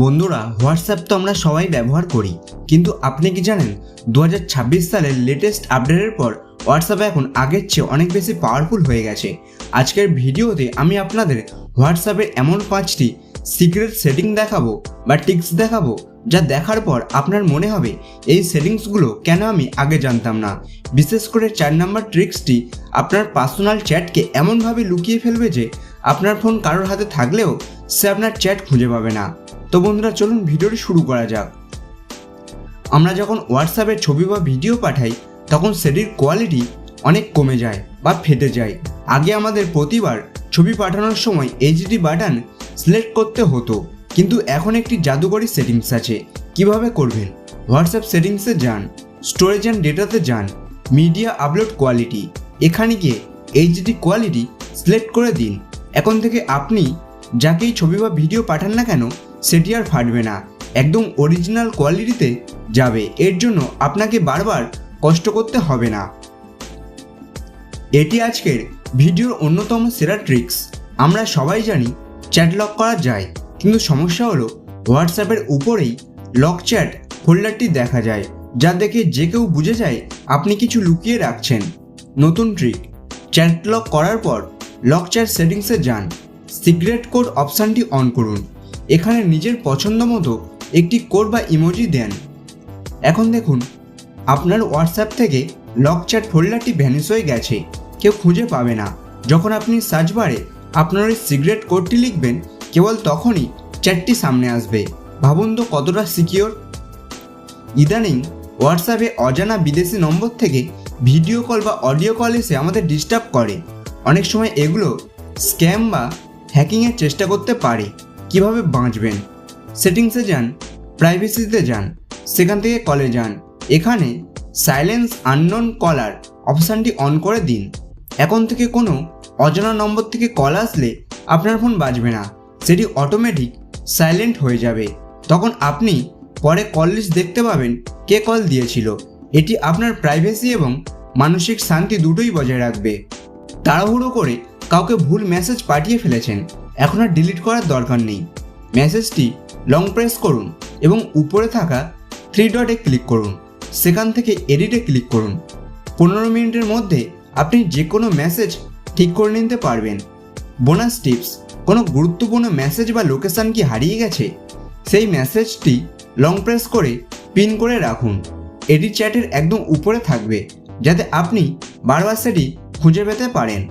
বন্ধুরা হোয়াটসঅ্যাপ তো আমরা সবাই ব্যবহার করি, কিন্তু আপনি কি জানেন, দু হাজার ছাব্বিশ সালের লেটেস্ট আপডেটের পর হোয়াটসঅ্যাপ এখন আগের চেয়ে অনেক বেশি পাওয়ারফুল হয়ে গেছে। আজকের ভিডিওতে আমি আপনাদের হোয়াটসঅ্যাপের এমন পাঁচটি সিক্রেট সেটিং দেখাবো বা টিক্স দেখাবো, যা দেখার পর আপনার মনে হবে, এই সেটিংসগুলো কেন আমি আগে জানতাম না। বিশেষ করে চার নম্বর ট্রিক্সটি আপনার পার্সোনাল চ্যাটকে এমনভাবে লুকিয়ে ফেলবে যে আপনার ফোন কারোর হাতে থাকলেও সে আপনার চ্যাট খুঁজে পাবে না। তো বন্ধুরা, চলুন ভিডিওটি শুরু করা যাক। আমরা যখন হোয়াটসঅ্যাপে ছবি বা ভিডিও পাঠাই, তখন সেটির কোয়ালিটি অনেক কমে যায় বা ফেটে যায়। আগে আমাদের প্রতিবার ছবি পাঠানোর সময় এইচডি বাটন সিলেক্ট করতে হতো, কিন্তু এখন একটি জাদুকরী সেটিংস আছে। কীভাবে করবেন? হোয়াটসঅ্যাপ সেটিংসে যান স্টোরেজ অ্যান্ড ডেটাতে যান মিডিয়া আপলোড কোয়ালিটি এখানে গিয়ে এইচডি কোয়ালিটি সিলেক্ট করে দিন। এখন থেকে আপনি যাকেই ছবি বা ভিডিও পাঠান না কেন সেটি আর ফাটবে না। একদম অরিজিনাল কোয়ালিটিতে যাবে। এর জন্য আপনাকে বারবার কষ্ট করতে হবে না। এটি আজকের ভিডিওর অন্যতম সেরা ট্রিক্স আমরা সবাই জানি চ্যাট লক করা যায়, কিন্তু সমস্যা হলো হোয়াটসঅ্যাপের উপরেই লক চ্যাট ফোল্ডারটি দেখা যায়, যা দেখে যে কেউ বুঝে যায় আপনি কিছু লুকিয়ে রাখছেন। নতুন ট্রিক চ্যাট লক করার পর লক চ্যাট সেটিংসে যান। সিক্রেট কোড অপশানটি অন করুন। এখানে নিজের পছন্দ মতো একটি কোড বা ইমোজি দেন। এখন দেখুন, আপনার হোয়াটসঅ্যাপ থেকে লক চ্যাট ফোল্ডারটি ভ্যানিস হয়ে গেছে, কেউ খুঁজে পাবে না। যখন আপনি সার্চ বারে আপনার ওই সিক্রেট কোডটি লিখবেন, কেবল তখনই চ্যাটটি সামনে আসবে। ভাবুন তো কতটা সিকিওর ইদানিং হোয়াটসঅ্যাপে অজানা বিদেশি নম্বর থেকে ভিডিও কল বা অডিও কল এসে আমাদের ডিস্টার্ব করে। অনেক সময় এগুলো স্ক্যাম বা হ্যাকিংয়ের চেষ্টা করতে পারে। কীভাবে বাঁচবেন? সেটিংসে যান প্রাইভেসিতে যান, সেখান থেকে কলে যান। এখানে সাইলেন্স আননোন কলার অপশানটি অন করে দিন। এখন থেকে কোনো অজানা নম্বর থেকে কল আসলে আপনার ফোন বাজবে না। সেটি অটোমেটিক সাইলেন্ট হয়ে যাবে। তখন আপনি পরে কল লিস্ট দেখতে পাবেন কে কল দিয়েছিল। এটি আপনার প্রাইভেসি এবং মানসিক শান্তি দুটোই বজায় রাখবে। তাড়াহুড়ো করে কাউকে ভুল মেসেজ পাঠিয়ে ফেলেছেন। এখন আর ডিলিট করার দরকার নেই। মেসেজটি লং প্রেস করুন এবং উপরে থাকা থ্রি ডটে ক্লিক করুন। সেখান থেকে এডিটে ক্লিক করুন। পনেরো মিনিটের মধ্যে আপনি যে কোনো মেসেজ ঠিক করে নিতে পারবেন। বোনাস টিপস কোনো গুরুত্বপূর্ণ মেসেজ বা লোকেশান কি হারিয়ে গেছে? সেই মেসেজটি লং প্রেস করে পিন করে রাখুন। এডি চ্যাটের একদম উপরে থাকবে, যাতে আপনি বারবার সেটি খুঁজে পেতে পারেন।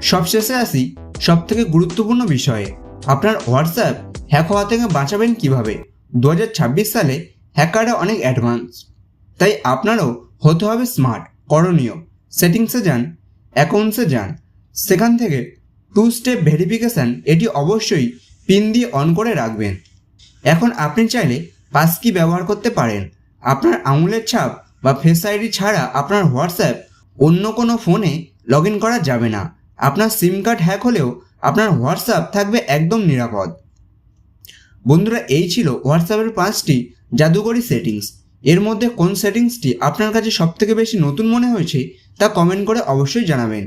সবশেষে আসি সব থেকে গুরুত্বপূর্ণ বিষয়ে। আপনার হোয়াটসঅ্যাপ হ্যাক হওয়া থেকে বাঁচাবেন কীভাবে? দু হাজার ছাব্বিশ সালে হ্যাকাররা অনেক অ্যাডভান্স। তাই আপনারও হতে হবে স্মার্ট, করণীয়। সেটিংসে যান, অ্যাকাউন্টসে যান। সেখান থেকে টু স্টেপ ভেরিফিকেশান এটি অবশ্যই পিন দিয়ে অন করে রাখবেন। এখন আপনি চাইলে পাসকি ব্যবহার করতে পারেন। আপনার আঙুলের ছাপ বা ফেস আইডি ছাড়া আপনার হোয়াটসঅ্যাপ অন্য কোনো ফোনে লগ ইন করা যাবে না। আপনার সিম কার্ড হ্যাক হলেও আপনার হোয়াটসঅ্যাপ থাকবে একদম নিরাপদ। বন্ধুরা, এই ছিল হোয়াটসঅ্যাপের পাঁচটি জাদুকরী সেটিংস। এর মধ্যে কোন সেটিংসটি আপনার কাছে সবথেকে বেশি নতুন মনে হয়েছে তা কমেন্ট করে অবশ্যই জানাবেন।